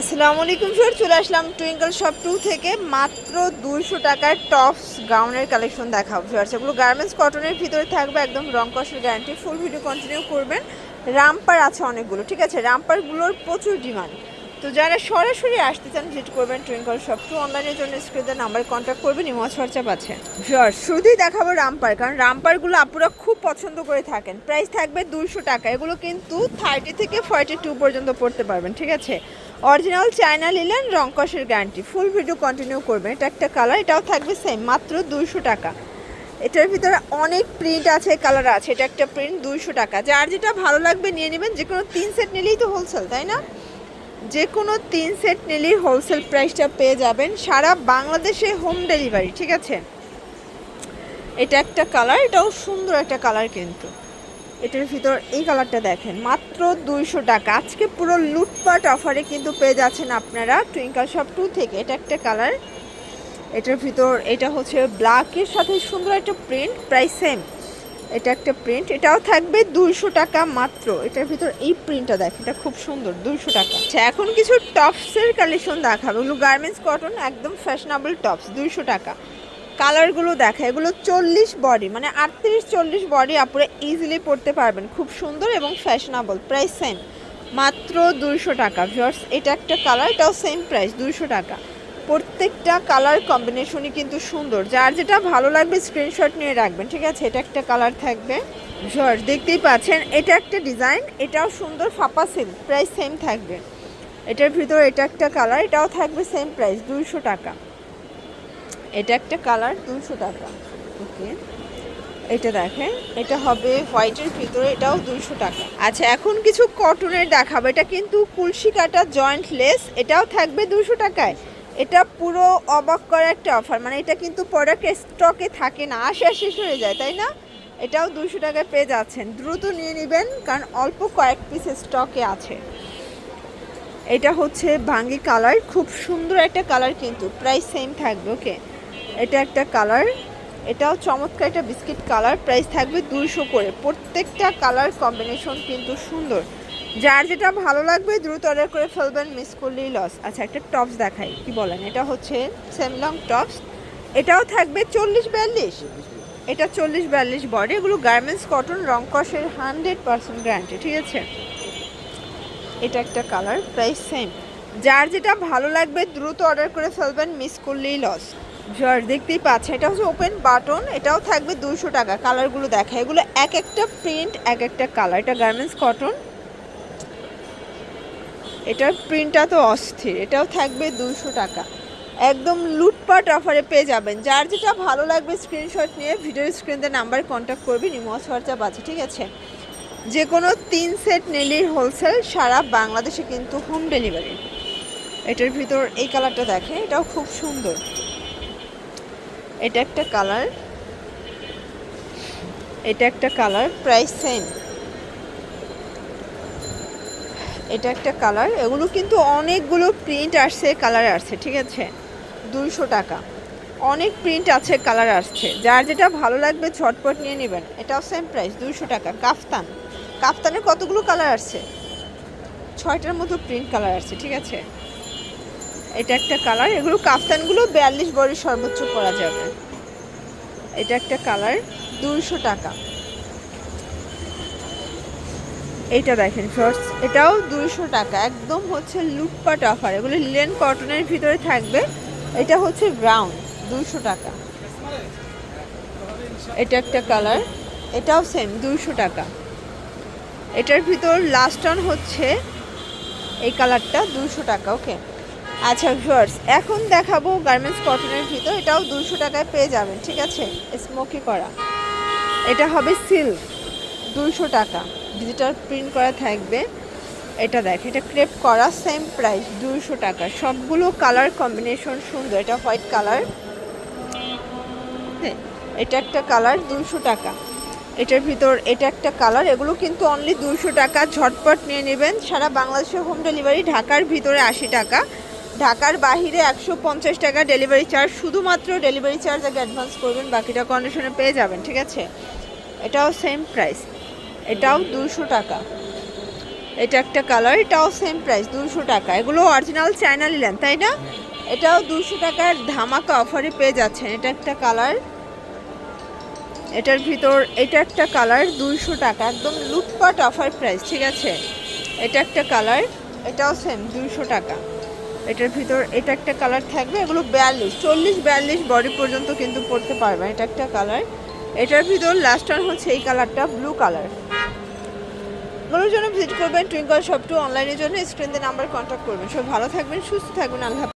আসসালামু আলাইকুম স্যার চলে আসলাম টুইঙ্কল শপ টু থেকে। মাত্র দুইশো টাকার টপস গাউনের কালেকশন দেখাবো স্যার সেগুলো গার্মেন্টস কটনের ভিতরে থাকবে, একদম রং কষের গ্যারান্টি ফুল ভিডিও কন্টিনিউ করবেন। রামপার আছে অনেকগুলো, ঠিক আছে? রামপারগুলোর প্রচুর ডিমান্ড তো যারা সরাসরি আসতে চান ভিজিট করবেন টুইঙ্কল শপ টু অনলাইনের জন্য স্ক্রিনের নাম্বারে কন্ট্যাক্ট করবেন ইমোজ হোয়াটসঅ্যাপ আছে। স্যার শুধুই দেখাবো রামপার কারণ রামপারগুলো আপুরা খুব পছন্দ করে থাকেন। প্রাইস থাকবে দুইশো টাকা। এগুলো কিন্তু থার্টি থেকে ফর্টি টু পর্যন্ত পড়তে পারবেন, ঠিক আছে? অরিজিনাল চায়না লিলেন রংকসের গ্যারান্টি। ফুল ভিডিও কন্টিনিউ করবেন। এটা একটা কালার এটাও থাকবে সেম মাত্র দুইশো টাকা। এটার ভিতরে অনেক প্রিন্ট আছে কালার আছে। এটা একটা প্রিন্ট দুইশো টাকা। যার যেটা ভালো লাগবে নিয়ে নেবেন, যে কোনো তিন সেট নিলেই তো হোলসেল তাই না? যে কোনো তিন সেট নিলেই হোলসেল প্রাইসটা পেয়ে যাবেন সারা বাংলাদেশে হোম ডেলিভারি ঠিক আছে? এটা একটা কালার এটাও সুন্দর একটা কালার কিন্তু। এটার ভিতর এই কালারটা দেখেন, মাত্র দুইশো টাকা। আজকে পুরো লুটপাট অফারে কিন্তু পেয়ে যাচ্ছেন আপনারা টুইঙ্কাল শপ টু থেকে। এটা একটা কালার। এটার ভিতর এটা হচ্ছে ব্ল্যাকের সাথে সুন্দর একটা প্রিন্ট প্রাইস সেম এটা একটা প্রিন্ট এটাও থাকবে দুইশো টাকা মাত্র। এটার ভিতর এই প্রিন্টটা দেখেন, এটা খুব সুন্দর, দুইশো টাকা। আচ্ছা এখন কিছু টপসের কালেকশন দেখাবে। ওগুলো গার্মেন্টস কটন একদম ফ্যাশনেবল টপস দুইশো টাকা। কালারগুলো দেখা, এগুলো চল্লিশ বডি মানে আটত্রিশ, চল্লিশ বডি আপনারা ইজিলি পড়তে পারবেন। খুব সুন্দর এবং ফ্যাশনেবল প্রাইস সেম মাত্র দুইশো টাকা। ভিউয়ার্স এটা একটা কালার এটাও সেম প্রাইস দুইশো টাকা। প্রত্যেকটা কালার কম্বিনেশনই কিন্তু সুন্দর। যার যেটা ভালো লাগবে স্ক্রিনশট নিয়ে রাখবেন, ঠিক আছে? এটা একটা কালার থাকবে। ভিউয়ার্স দেখতেই পাচ্ছেন, এটা একটা ডিজাইন এটাও সুন্দর, ফাপা সিল্ক প্রাইস সেম থাকবে। এটার ভিতর এটা একটা কালার এটাও থাকবে সেম প্রাইস দুইশো টাকা। এটা একটা কালার দুশো টাকা। ওকে। এটা দেখেন, এটা হবে হোয়াইটের ভিতরে, এটাও দুইশো টাকা। আচ্ছা এখন কিছু কটনের দেখাবো। এটা কিন্তু কুলসি কাটা জয়েন্ট লেস, এটাও থাকবে দুশো টাকায়। এটা পুরো অবাক করা একটা অফার মানে এটা কিন্তু প্রোডাক্ট স্টকে থাকে না, আসে শেষ হয়ে যায়, তাই না? এটাও দুশো টাকায় পেয়ে যাচ্ছেন। দ্রুত নিয়ে নেবেন, কারণ অল্প কয়েক পিস স্টকে আছে। এটা হচ্ছে ভাঙ্গি কালার, খুব সুন্দর একটা কালার কিন্তু, প্রাইস সেম থাকবে ওকে এটা একটা কালার। এটাও চমৎকার একটা বিস্কিট কালার। প্রাইস থাকবে দুইশো করে। প্রত্যেকটা কালার কম্বিনেশন কিন্তু সুন্দর। যার যেটা ভালো লাগবে দ্রুত অর্ডার করে ফেলবেন, মিস করলেই লস। আচ্ছা একটা টপস দেখাই। কি বলেন? এটা হচ্ছে সেমলং টপস। এটাও থাকবে চল্লিশ বিয়াল্লিশ। এটা চল্লিশ বিয়াল্লিশ বডি। এগুলো গার্মেন্টস কটন রংকসের হান্ড্রেড পার্সেন্ট গ্যারান্টি। ঠিক আছে? এটা একটা কালার। Price same. যার যেটা ভালো লাগবে দ্রুত অর্ডার করে ফেলবেন, মিস করলেই লস। যার দেখতেই পাচ্ছে এটা হচ্ছে ওপেন বাটন এটাও থাকবে দুশো টাকা কালারগুলো দেখা। এগুলো এক একটা প্রিন্ট এক একটা কালার এটা গার্মেন্টস কটন এটার প্রিন্টটা তো অস্থির, এটাও থাকবে দুশো টাকা। একদম লুটপাট অফারে পেয়ে যাবেন। যার যেটা ভালো লাগবে স্ক্রিনশট নিয়ে ভিডিও স্ক্রিনতে নাম্বার কন্ট্যাক্ট করবেন ইমোস হোয়াটসঅ্যাপ আছে, ঠিক আছে? যে কোনো তিন সেট নিলেই হোলসেল সারা বাংলাদেশে কিন্তু হোম ডেলিভারি এটার ভিতর এই কালারটা দেখে, এটাও খুব সুন্দর। এটা একটা কালার। এটা একটা কালার, প্রাইস সেম এটা একটা কালার, এগুলো কিন্তু অনেকগুলো প্রিন্ট আসছে, কালার আসছে, ঠিক আছে? দুইশো টাকা। অনেক প্রিন্ট আছে, কালার আসছে। যার যেটা ভালো লাগবে, ঝটপট নিয়ে নেবেন। এটাও সেম প্রাইস দুইশো টাকা। কাফতান। কাফতানের কতগুলো কালার আসছে? ছয়টার মতো প্রিন্ট কালার আসছে, ঠিক আছে? এটা একটা কালার। এগুলো কাফতানগুলো বিয়াল্লিশ বড়ি সর্বোচ্চ করা যাবে। এটা একটা কালার, দুইশো টাকা। এটা দেখেন শর্টস এটাও দুইশো টাকা। একদম হচ্ছে লুটপাট অফার এগুলো লিলেন কটনের ভিতরে থাকবে। এটা হচ্ছে ব্রাউন দুইশো টাকা। এটা একটা কালার, এটাও সেম দুইশো টাকা। এটার ভিতর লাস্ট অন হচ্ছে এই কালারটা দুশো টাকা ওকে আচ্ছা ভিউয়ার্স এখন দেখাবো গার্মেন্টস কটনের ভিতর। এটাও দুশো টাকায় পেয়ে যাবেন, ঠিক আছে? স্মোকি করা। এটা হবে সিল্ক দুশো টাকা। ডিজিটাল প্রিন্ট করা থাকবে। এটা দেখ, এটা ক্রেপ করা সেম প্রাইস দুশো টাকা। সবগুলো কালার কম্বিনেশন সুন্দর। এটা হোয়াইট কালার এটা একটা কালার দুশো টাকা। এটার ভিতর এটা একটা কালার এগুলো কিন্তু অনলি দুশো টাকা। ঝটপট নিয়ে নেবেন। সারা বাংলাদেশের হোম ডেলিভারি ঢাকার ভিতরে আশি টাকা। ঢাকার বাহিরে একশো পঞ্চাশ টাকা ডেলিভারি চার্জ শুধুমাত্র ডেলিভারি চার্জ আগে অ্যাডভান্স করবেন, বাকিটা কন্ডিশনে পেয়ে যাবেন, ঠিক আছে? এটাও সেম প্রাইস এটাও দুশো টাকা। এটা একটা কালার এটাও সেম প্রাইস দুশো টাকা। এগুলো অরিজিনাল চায়না নিলেন তাই না? এটাও দুশো টাকার ধামাকা অফারে পেয়ে যাচ্ছেন। এটা একটা কালার এটার ভিতর, এটা একটা কালার দুইশো টাকা। একদম লুটপাট অফার প্রাইস ঠিক আছে? এটা একটা কালার এটাও সেম দুইশো টাকা। এটার ভিতর, এটা একটা কালার থাকবে, এগুলো বিয়াল্লিশ, চল্লিশ বিয়াল্লিশ বডি পর্যন্ত কিন্তু পড়তে পারবে, এটা একটা কালার এটার ভিতর লাস্ট হচ্ছে এই কালারটা ব্লু কালার এগুলোর জন্য ভিজিট করবেন টুইঙ্কল শপ টু অনলাইনের জন্য স্ক্রিনতে নাম্বার কন্ট্যাক্ট করবেন। সব ভালো থাকবেন, সুস্থ থাকবেন, আল্লাহ।